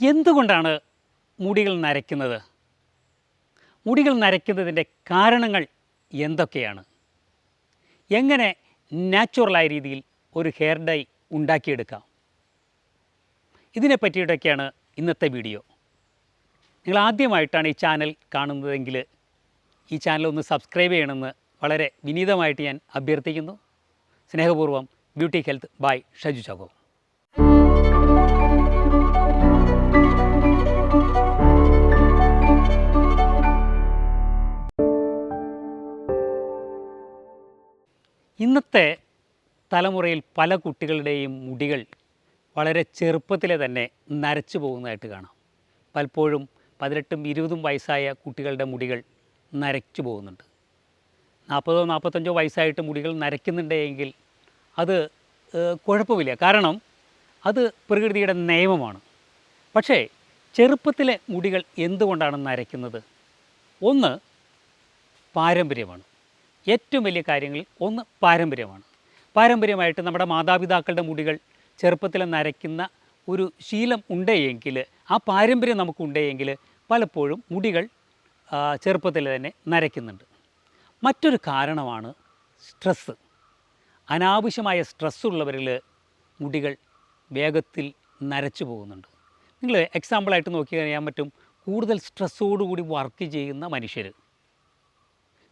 എന്തുകൊണ്ടാണ് മുടികൾ നരയ്ക്കുന്നത്? മുടികൾ നരയ്ക്കുന്നതിന്റെ കാരണങ്ങൾ എന്തൊക്കെയാണ്? എങ്ങനെ നാച്ചുറലായ രീതിയിൽ ഒരു ഹെയർ ഡൈ ഉണ്ടാക്കിയെടുക്കാം? ഇതിനെ പറ്റിയിട്ടൊക്കെയാണ് ഇന്നത്തെ വീഡിയോ. നിങ്ങൾ ആദ്യമായിട്ടാണ് ഈ ചാനൽ കാണുന്നതെങ്കിൽ ഈ ചാനൽ ഒന്ന് സബ്സ്ക്രൈബ് ചെയ്യണമെന്ന് വളരെ വിനീതമായിട്ട് ഞാൻ അഭ്യർത്ഥിക്കുന്നു. സ്നേഹപൂർവം beauty health by Shaju Chacko ഇന്നത്തെ തലമുറയിൽ പല കുട്ടികളുടെയും മുടികൾ വളരെ ചെറുപ്പത്തിലെ തന്നെ നരച്ചു പോകുന്നതായിട്ട് കാണാം. പലപ്പോഴും പതിനെട്ടും ഇരുപതും വയസ്സായ കുട്ടികളുടെ മുടികൾ നരച്ചു പോകുന്നുണ്ട്. നാൽപ്പതോ നാൽപ്പത്തഞ്ചോ വയസ്സായിട്ട് മുടികൾ നരയ്ക്കുന്നുണ്ടെങ്കിൽ അത് കുഴപ്പമില്ല. കാരണം അത് പ്രകൃതിയുടെ നിയമമാണ്. പക്ഷേ ചെറുപ്പത്തിലെ മുടികൾ എന്തുകൊണ്ടാണ് നരയ്ക്കുന്നത്? ഒന്ന് പാരമ്പര്യമാണ്. ഏറ്റവും വലിയ കാര്യങ്ങളിൽ ഒന്ന് പാരമ്പര്യമാണ്. പാരമ്പര്യമായിട്ട് നമ്മുടെ മാതാപിതാക്കളുടെ മുടികൾ ചെറുപ്പത്തിൽ നരയ്ക്കുന്ന ഒരു ശീലം ഉണ്ടെങ്കിൽ ആ പാരമ്പര്യം നമുക്കുണ്ടെങ്കിൽ പലപ്പോഴും മുടികൾ ചെറുപ്പത്തിൽ തന്നെ നരയ്ക്കുന്നുണ്ട്. മറ്റൊരു കാരണമാണ് സ്ട്രെസ്സ് അനാവശ്യമായ സ്ട്രെസ്സുള്ളവരിൽ മുടികൾ വേഗത്തിൽ നരച്ചു പോകുന്നുണ്ട്. നിങ്ങൾ എക്സാമ്പിളായിട്ട് നോക്കി കഴിയാൻ പറ്റും. കൂടുതൽ സ്ട്രെസ്സോടുകൂടി വർക്ക് ചെയ്യുന്ന മനുഷ്യർ.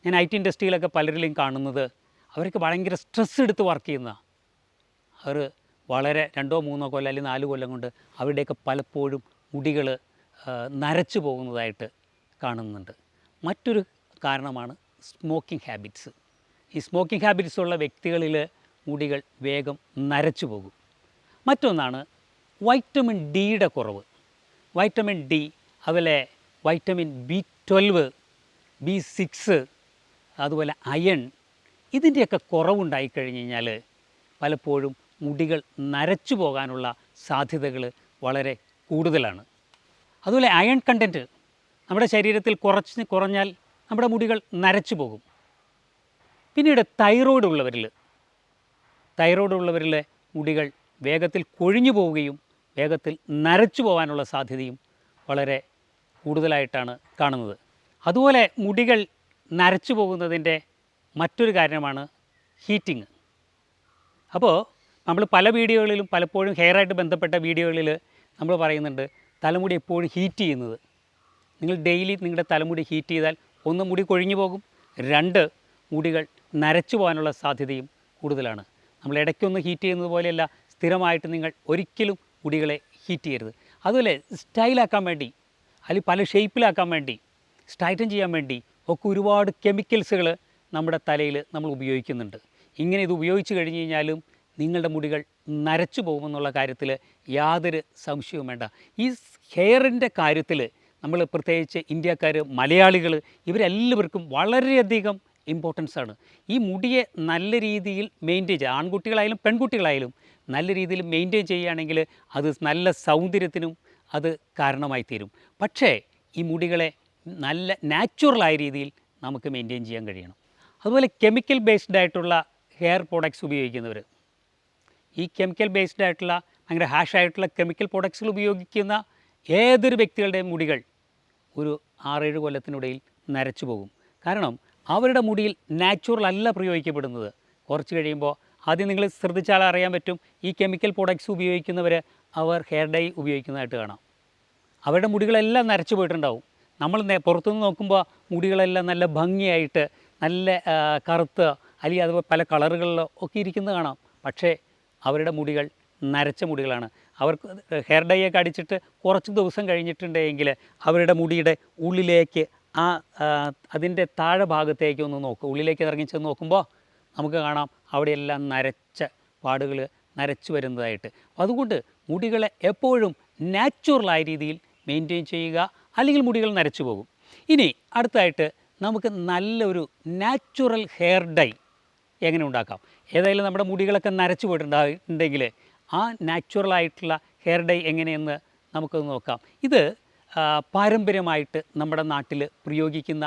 ഞാൻ ഐ ടി ഇൻഡസ്ട്രിയിലൊക്കെ പലരിലും കാണുന്നത് അവർക്ക് ഭയങ്കര സ്ട്രെസ് എടുത്ത് വർക്ക് ചെയ്യുന്ന അവർ വളരെ രണ്ടോ മൂന്നോ കൊല്ലം അല്ലെങ്കിൽ നാല് കൊല്ലം കൊണ്ട് അവരുടെയൊക്കെ പലപ്പോഴും മുടികൾ നരച്ചു പോകുന്നതായിട്ട് കാണുന്നുണ്ട്. മറ്റൊരു കാരണമാണ് സ്മോക്കിംഗ് ഹാബിറ്റ്സ്. ഈ സ്മോക്കിംഗ് ഹാബിറ്റ്സ് ഉള്ള വ്യക്തികളിൽ മുടികൾ വേഗം നരച്ചു പോകും. മറ്റൊന്നാണ് വൈറ്റമിൻ ഡിയുടെ കുറവ്. വൈറ്റമിൻ ഡി അതുപോലെ vitamin B twelve B six അതുപോലെ അയൺ ഇതിന്റെയൊക്കെ കുറവുണ്ടായി കഴിഞ്ഞ് കഴിഞ്ഞാൽ പലപ്പോഴും മുടികൾ നരച്ചു പോകാനുള്ള സാധ്യതകൾ വളരെ കൂടുതലാണ്. അതുപോലെ അയൺ കണ്ടന്റ് നമ്മുടെ ശരീരത്തിൽ കുറച്ച് കുറഞ്ഞാൽ നമ്മുടെ മുടികൾ നരച്ചു പോകും. പിന്നീട് തൈറോയ്ഡ് ഉള്ളവരിൽ തൈറോയ്ഡ് ഉള്ളവരിലെ മുടികൾ വേഗത്തിൽ കൊഴിഞ്ഞു പോവുകയും വേഗത്തിൽ നരച്ചു പോകാനുള്ള സാധ്യതയും വളരെ കൂടുതലായിട്ടാണ് കാണുന്നത്. അതുപോലെ മുടികൾ നരച്ചു പോകുന്നതിന്റെ മറ്റൊരു കാരണമാണ് ഹീറ്റിങ് അപ്പോൾ നമ്മൾ പല വീഡിയോകളിലും പലപ്പോഴും ഹെയറായിട്ട് ബന്ധപ്പെട്ട വീഡിയോകളിൽ നമ്മൾ പറയുന്നുണ്ട് തലമുടി എപ്പോഴും ഹീറ്റ് ചെയ്യുന്നത്. നിങ്ങൾ ഡെയിലി നിങ്ങളുടെ തലമുടി ഹീറ്റ് ചെയ്താൽ ഒന്ന് മുടി കൊഴിഞ്ഞു പോകും രണ്ട് മുടികൾ നരച്ചു പോകാനുള്ള സാധ്യതയും കൂടുതലാണ്. നമ്മൾ ഇടയ്ക്കൊന്ന് ഹീറ്റ് ചെയ്യുന്നത് പോലെയല്ല സ്ഥിരമായിട്ട് നിങ്ങൾ ഒരിക്കലും മുടികളെ ഹീറ്റ് ചെയ്യരുത്. അതുപോലെ സ്റ്റൈലാക്കാൻ വേണ്ടി അല്ലെങ്കിൽ പല ഷേപ്പിലാക്കാൻ വേണ്ടി സ്ട്രൈറ്റൻ ചെയ്യാൻ വേണ്ടി ഒക്കെ ഒരുപാട് കെമിക്കൽസുകൾ നമ്മുടെ തലയിൽ നമ്മൾ ഉപയോഗിക്കുന്നുണ്ട്. ഇങ്ങനെ ഇത് ഉപയോഗിച്ച് കഴിഞ്ഞ് കഴിഞ്ഞാലും നിങ്ങളുടെ മുടികൾ നരച്ചു പോകുമെന്നുള്ള കാര്യത്തിൽ യാതൊരു സംശയവും വേണ്ട. ഈ ഹെയറിന്റെ കാര്യത്തിൽ നമ്മൾ പ്രത്യേകിച്ച് ഇന്ത്യക്കാർ മലയാളികൾ ഇവരെല്ലാവർക്കും വളരെയധികം ഇമ്പോർട്ടൻസ് ആണ്. ഈ മുടിയെ നല്ല രീതിയിൽ മെയിന്റെയിൻ ചെയ്യുക ആൺകുട്ടികളായാലും പെൺകുട്ടികളായാലും നല്ല രീതിയിൽ മെയിന്റെയിൻ ചെയ്യുകയാണെങ്കിൽ അത് നല്ല സൗന്ദര്യത്തിനും അത് കാരണമായി തീരും. പക്ഷേ ഈ മുടികളെ നല്ല നാച്ചുറലായ രീതിയിൽ നമുക്ക് മെയിന്റെയിൻ ചെയ്യാൻ കഴിയണം. അതുപോലെ കെമിക്കൽ ബേസ്ഡ് ആയിട്ടുള്ള ഹെയർ പ്രോഡക്റ്റ്സ് ഉപയോഗിക്കുന്നവർ ഈ കെമിക്കൽ ബേസ്ഡ് ആയിട്ടുള്ള ഭയങ്കര ഹാഷായിട്ടുള്ള കെമിക്കൽ പ്രോഡക്ട്സുകൾ ഉപയോഗിക്കുന്ന ഏതൊരു വ്യക്തികളുടെയും മുടികൾ ഒരു ആറേഴ് കൊല്ലത്തിനിടയിൽ നരച്ചു പോകും. കാരണം അവരുടെ മുടിയിൽ നാച്ചുറൽ അല്ല പ്രയോഗിക്കപ്പെടുന്നത്. കുറച്ച് കഴിയുമ്പോൾ ആദ്യം നിങ്ങൾ ശ്രദ്ധിച്ചാൽ അറിയാൻ പറ്റും. ഈ കെമിക്കൽ പ്രോഡക്ട്സ് ഉപയോഗിക്കുന്നവർ അവർ ഹെയർ ഡൈ ഉപയോഗിക്കുന്നതായിട്ട് കാണാം. അവരുടെ മുടികളെല്ലാം നരച്ചു പോയിട്ടുണ്ടാവും. നമ്മൾ പുറത്തുനിന്ന് നോക്കുമ്പോൾ മുടികളെല്ലാം നല്ല ഭംഗിയായിട്ട് നല്ല കറുത്ത് അല്ലെങ്കിൽ അതുപോലെ പല കളറുകളിലോ ഒക്കെ ഇരിക്കുന്നത് കാണാം. പക്ഷേ അവരുടെ മുടികൾ നരച്ച മുടികളാണ്. അവർക്ക് ഹെയർ ഡൈ ഒക്കെ അടിച്ചിട്ട് കുറച്ച് ദിവസം കഴിഞ്ഞിട്ടുണ്ടെങ്കിൽ അവരുടെ മുടിയുടെ ഉള്ളിലേക്ക് ആ അതിന്റെ താഴെ ഭാഗത്തേക്ക് ഒന്ന് നോക്കുക ഉള്ളിലേക്ക് ഇറങ്ങി ചെന്ന് നോക്കുമ്പോൾ നമുക്ക് കാണാം അവിടെയെല്ലാം നരച്ച പാടുകൾ നരച്ചു വരുന്നതായിട്ട്. അതുകൊണ്ട് മുടികളെ എപ്പോഴും നാച്ചുറലായ രീതിയിൽ മെയിന്റെയിൻ ചെയ്യുക അല്ലെങ്കിൽ മുടികൾ നരച്ചു പോകും. ഇനി അടുത്തായിട്ട് നമുക്ക് നല്ലൊരു നാച്ചുറൽ ഹെയർ ഡൈ എങ്ങനെ ഉണ്ടാക്കാം? ഏതായാലും നമ്മുടെ മുടികളൊക്കെ നരച്ചു പോയിട്ടുണ്ടായിട്ടുണ്ടെങ്കിൽ ആ നാച്ചുറലായിട്ടുള്ള ഹെയർ ഡൈ എങ്ങനെയെന്ന് നമുക്കൊന്ന് നോക്കാം. ഇത് പാരമ്പര്യമായിട്ട് നമ്മുടെ നാട്ടിൽ പ്രയോഗിക്കുന്ന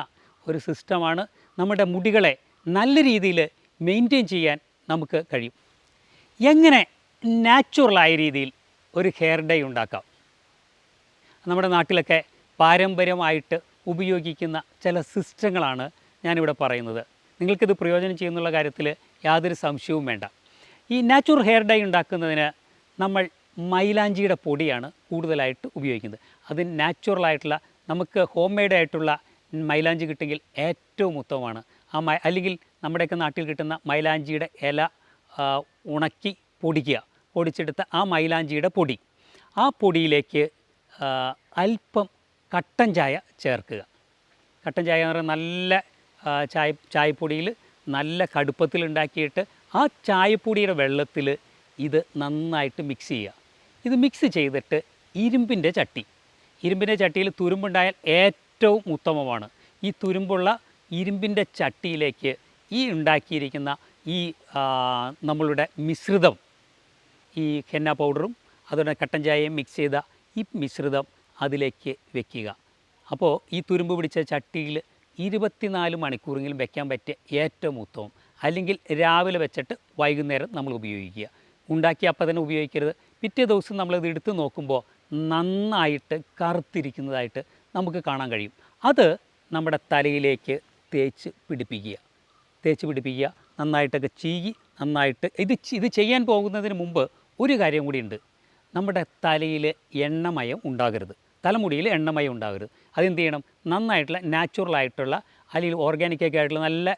ഒരു സിസ്റ്റമാണ്. നമ്മുടെ മുടികളെ നല്ല രീതിയിൽ മെയിന്റെയിൻ ചെയ്യാൻ നമുക്ക് കഴിയും. എങ്ങനെ നാച്ചുറലായ രീതിയിൽ ഒരു ഹെയർ ഡൈ ഉണ്ടാക്കാം? നമ്മുടെ നാട്ടിലൊക്കെ പാരമ്പര്യമായിട്ട് ഉപയോഗിക്കുന്ന ചില സിസ്റ്റങ്ങളാണ് ഞാനിവിടെ പറയുന്നത്. നിങ്ങൾക്കിത് പ്രയോജനം ചെയ്യുന്നുള്ള കാര്യത്തിൽ യാതൊരു സംശയവും വേണ്ട. ഈ നാച്ചുറൽ ഹെയർ ഡൈ ഉണ്ടാക്കുന്നതിന് നമ്മൾ മൈലാഞ്ചിയുടെ പൊടിയാണ് കൂടുതലായിട്ട് ഉപയോഗിക്കുന്നത്. അത് നാച്ചുറലായിട്ടുള്ള നമുക്ക് ഹോം മെയ്ഡ് ആയിട്ടുള്ള മൈലാഞ്ചി കിട്ടുമെങ്കിൽ ഏറ്റവും ഉത്തമമാണ്. ആ മൈ അല്ലെങ്കിൽ നമ്മുടെയൊക്കെ നാട്ടിൽ കിട്ടുന്ന മൈലാഞ്ചിയുടെ ഇല ഉണക്കി പൊടിക്കുക. പൊടിച്ചെടുത്ത ആ മൈലാഞ്ചിയുടെ പൊടി. ആ പൊടിയിലേക്ക് അല്പം കട്ടൻ ചായ ചേർക്കുക. കട്ടൻ ചായ എന്ന് പറയുന്നത് നല്ല ചായ ചായപ്പൊടിയിൽ നല്ല കടുപ്പത്തിൽ ഉണ്ടാക്കിയിട്ട് ആ ചായപ്പൊടിയുടെ വെള്ളത്തിൽ ഇത് നന്നായിട്ട് മിക്സ് ചെയ്യുക. ഇത് മിക്സ് ചെയ്തിട്ട് ഇരുമ്പിന്റെ ചട്ടി. ഇരുമ്പിന്റെ ചട്ടിയിൽ തുരുമ്പുണ്ടായാൽ ഏറ്റവും ഉത്തമമാണ്. ഈ തുരുമ്പുള്ള ഇരുമ്പിന്റെ ചട്ടിയിലേക്ക് ഈ ഉണ്ടാക്കിയിരിക്കുന്ന ഈ നമ്മളുടെ മിശ്രിതം ഈ ഹെന്ന പൗഡറും അതുപോലെ കട്ടൻ ചായയും മിക്സ് ചെയ്ത ഈ മിശ്രിതം അതിലേക്ക് വെക്കുക. അപ്പോൾ ഈ തുരുമ്പ് പിടിച്ച ചട്ടിയിൽ ഇരുപത്തിനാല് മണിക്കൂറെങ്കിലും വെക്കാൻ പറ്റിയ ഏറ്റവും ഉത്തമം. അല്ലെങ്കിൽ രാവിലെ വെച്ചിട്ട് വൈകുന്നേരം നമ്മൾ ഉപയോഗിക്കുക. ഉണ്ടാക്കി അപ്പം തന്നെ ഉപയോഗിക്കരുത്. പിറ്റേ ദിവസം നമ്മളിത് എടുത്ത് നോക്കുമ്പോൾ നന്നായിട്ട് കറുത്തിരിക്കുന്നതായിട്ട് നമുക്ക് കാണാൻ കഴിയും. അത് നമ്മുടെ തലയിലേക്ക് തേച്ച് പിടിപ്പിക്കുക. തേച്ച് പിടിപ്പിക്കുക. നന്നായിട്ടൊക്കെ ചീകി നന്നായിട്ട് ഇത് ഇത് ചെയ്യാൻ പോകുന്നതിന് മുമ്പ് ഒരു കാര്യം കൂടിയുണ്ട് നമ്മുടെ തലയിൽ എണ്ണമയം ഉണ്ടാകരുത്. തലമുടിയിൽ എണ്ണമയം ഉണ്ടാകരുത്. അതെന്ത് ചെയ്യണം? നന്നായിട്ടുള്ള നാച്ചുറൽ ആയിട്ടുള്ള അല്ലെങ്കിൽ ഓർഗാനിക്കൊക്കെ ആയിട്ടുള്ള നല്ല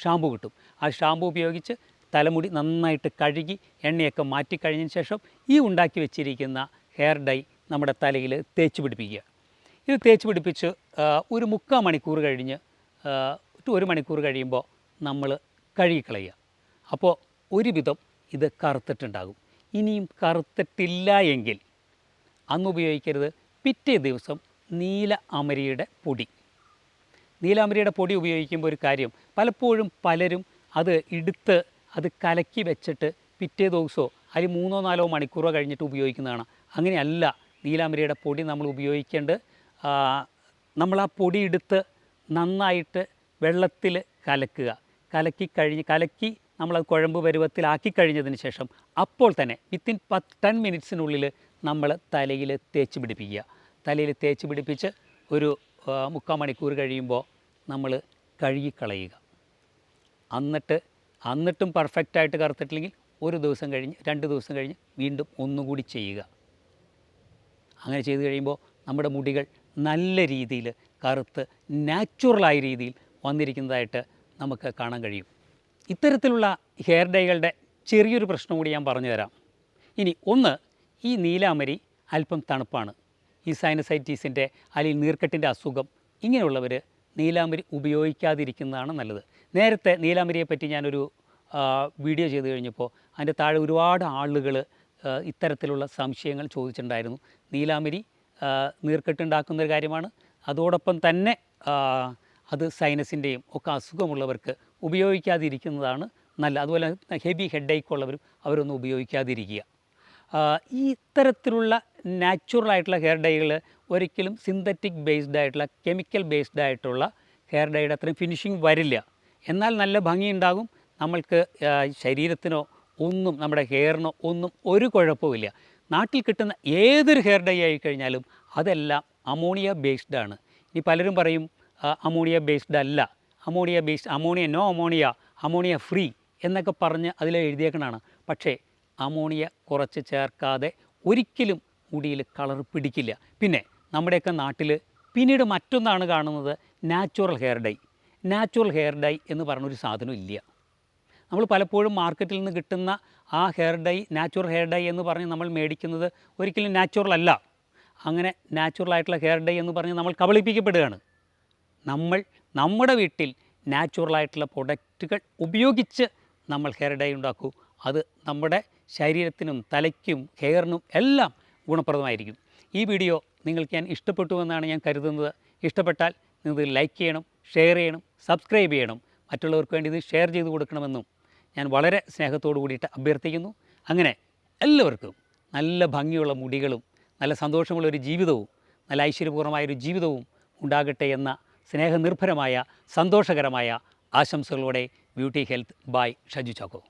ഷാമ്പു കിട്ടും. ആ ഷാമ്പു ഉപയോഗിച്ച് തലമുടി നന്നായിട്ട് കഴുകി എണ്ണയൊക്കെ മാറ്റിക്കഴിഞ്ഞതിന് ശേഷം ഈ ഉണ്ടാക്കി വെച്ചിരിക്കുന്ന ഹെയർ ഡൈ നമ്മുടെ തലയിൽ തേച്ച് പിടിപ്പിക്കുക. ഇത് തേച്ച് പിടിപ്പിച്ച് ഒരു മുക്കാൽ മണിക്കൂർ കഴിഞ്ഞ് ഒരു മണിക്കൂർ കഴിയുമ്പോൾ നമ്മൾ കഴുകിക്കളയുക. അപ്പോൾ ഒരുവിധം ഇത് കറുത്തിട്ടുണ്ടാകും. ഇനിയും കറുത്തിട്ടില്ല എങ്കിൽ അന്ന് ഉപയോഗിക്കരുത്. പിറ്റേ ദിവസം നീല അമരിയുടെ പൊടി. നീല അമരിയുടെ പൊടി ഉപയോഗിക്കുമ്പോൾ ഒരു കാര്യം പലപ്പോഴും പലരും അത് എടുത്ത് അത് കലക്കി വെച്ചിട്ട് പിറ്റേ ദിവസമോ അല്ലെങ്കിൽ മൂന്നോ നാലോ മണിക്കൂറോ കഴിഞ്ഞിട്ട് ഉപയോഗിക്കുന്നതാണ്. അങ്ങനെയല്ല നീലാമരിയുടെ പൊടി നമ്മൾ ഉപയോഗിക്കേണ്ടത്. നമ്മൾ ആ പൊടി എടുത്ത് നന്നായിട്ട് വെള്ളത്തിൽ കലക്കുക. കലക്കി കഴിഞ്ഞ് കലക്കി നമ്മളത് കുഴമ്പ് പരുവത്തിലാക്കി കഴിഞ്ഞതിന് ശേഷം അപ്പോൾ തന്നെ വിത്തിൻ പത്ത് ടെൻ മിനിറ്റ്സിനുള്ളിൽ നമ്മൾ തലയിൽ തേച്ച് പിടിപ്പിക്കുക. തലയിൽ തേച്ച് പിടിപ്പിച്ച് ഒരു മുക്കാൽ മണിക്കൂർ കഴിയുമ്പോൾ നമ്മൾ കഴുകിക്കളയുക. എന്നിട്ട് എന്നിട്ടും പെർഫെക്റ്റായിട്ട് കറുത്തിട്ടില്ലെങ്കിൽ ഒരു ദിവസം കഴിഞ്ഞ് രണ്ട് ദിവസം കഴിഞ്ഞ് വീണ്ടും ഒന്നുകൂടി ചെയ്യുക. അങ്ങനെ ചെയ്ത് കഴിയുമ്പോൾ നമ്മുടെ മുടികൾ നല്ല രീതിയിൽ കറുത്ത് നാച്ചുറലായ രീതിയിൽ വന്നിരിക്കുന്നതായിട്ട് നമുക്ക് കാണാൻ കഴിയും. ഇത്തരത്തിലുള്ള ഹെയർ ഡൈകളുടെ ചെറിയൊരു പ്രശ്നം കൂടി ഞാൻ പറഞ്ഞു തരാം ഇനി ഒന്ന് ഈ നീലാമരി അല്പം തണുപ്പാണ്. ഈ സൈനസൈറ്റീസിന്റെ അല്ലെങ്കിൽ നീർക്കെട്ടിന്റെ അസുഖം ഇങ്ങനെയുള്ളവർ നീലാമരി ഉപയോഗിക്കാതിരിക്കുന്നതാണ് നല്ലത്. നേരത്തെ നീലാമരിയെ പറ്റി ഞാനൊരു വീഡിയോ ചെയ്ത് കഴിഞ്ഞപ്പോൾ അതിന്റെ താഴെ ഒരുപാട് ആളുകൾ ഇത്തരത്തിലുള്ള സംശയങ്ങൾ ചോദിച്ചിട്ടുണ്ടായിരുന്നു. നീലാമരി നീർക്കെട്ടുണ്ടാക്കുന്നൊരു കാര്യമാണ്. അതോടൊപ്പം തന്നെ അത് സൈനസിന്റെയും ഒക്കെ അസുഖമുള്ളവർക്ക് ഉപയോഗിക്കാതിരിക്കുന്നതാണ് നല്ല അതുപോലെ ഹെവി ഹെഡേക്ക് ഉള്ളവരും അവരൊന്നും ഉപയോഗിക്കാതിരിക്കുക. ഈ ഇത്തരത്തിലുള്ള നാച്ചുറൽ ആയിട്ടുള്ള ഹെയർ ഡൈകൾ ഒരിക്കലും സിന്തറ്റിക് ബേസ്ഡ് ആയിട്ടുള്ള കെമിക്കൽ ബേസ്ഡ് ആയിട്ടുള്ള ഹെയർ ഡൈയുടെ അത്രയും ഫിനിഷിങ് വരില്ല. എന്നാൽ നല്ല ഭംഗിയുണ്ടാകും. നമ്മൾക്ക് ശരീരത്തിനോ ഒന്നും നമ്മുടെ ഹെയറിനോ ഒന്നും ഒരു കുഴപ്പമില്ല നാട്ടിൽ കിട്ടുന്ന ഏതൊരു ഹെയർ ഡൈ ആയി കഴിഞ്ഞാലും അതെല്ലാം അമോണിയ ബേസ്ഡ് ആണ്. ഇനി പലരും പറയും അമോണിയ ബേസ്ഡ് അല്ല. Ammonia based ammonia no ammonia ammonia free എന്നൊക്കെ പറഞ്ഞ് അതിൽ എഴുതിയേക്കണതാണ് പക്ഷേ അമോണിയ കുറച്ച് ചേർക്കാതെ ഒരിക്കലും മുടിയിൽ കളർ പിടിക്കില്ല. പിന്നെ നമ്മുടെയൊക്കെ നാട്ടിൽ പിന്നീട് മറ്റൊന്നാണ് കാണുന്നത് natural hair dye. Natural hair dye എന്ന് പറഞ്ഞൊരു സാധനം ഇല്ല. നമ്മൾ പലപ്പോഴും മാർക്കറ്റിൽ നിന്ന് കിട്ടുന്ന ആ hair dye natural hair dye എന്ന് പറഞ്ഞ് നമ്മൾ മേടിക്കുന്നത് ഒരിക്കലും നാച്ചുറൽ അല്ല. അങ്ങനെ നാച്ചുറൽ ആയിട്ടുള്ള ഹെയർ ഡൈ എന്ന് പറഞ്ഞ് നമ്മൾ കബളിപ്പിക്കപ്പെടുകയാണ്. നമ്മൾ നമ്മുടെ വീട്ടിൽ നാച്ചുറലായിട്ടുള്ള പ്രൊഡക്റ്റുകൾ ഉപയോഗിച്ച് നമ്മൾ ഹെയർ ഡൈ ഉണ്ടാക്കൂ. അത് നമ്മുടെ ശരീരത്തിനും തലയ്ക്കും ഹെയറിനും എല്ലാം ഗുണപ്രദമായിരിക്കും. ഈ വീഡിയോ നിങ്ങൾക്ക് ഞാൻ ഇഷ്ടപ്പെട്ടു എന്നാണ് ഞാൻ കരുതുന്നത്. ഇഷ്ടപ്പെട്ടാൽ നിങ്ങൾ ലൈക്ക് ചെയ്യണം ഷെയർ ചെയ്യണം സബ്സ്ക്രൈബ് ചെയ്യണം. മറ്റുള്ളവർക്ക് വേണ്ടി ഇത് ഷെയർ ചെയ്ത് കൊടുക്കണമെന്നും ഞാൻ വളരെ സ്നേഹത്തോടു കൂടിയിട്ട് അഭ്യർത്ഥിക്കുന്നു. അങ്ങനെ എല്ലാവർക്കും നല്ല ഭംഗിയുള്ള മുടികളും നല്ല സന്തോഷമുള്ള ഒരു ജീവിതവും നല്ല ഐശ്വര്യപൂർണമായൊരു ജീവിതവും ഉണ്ടാകട്ടെ എന്ന സ്നേഹനിർഭരമായ സന്തോഷകരമായ ആശംസകളോടെ beauty health by Shaju Chacko.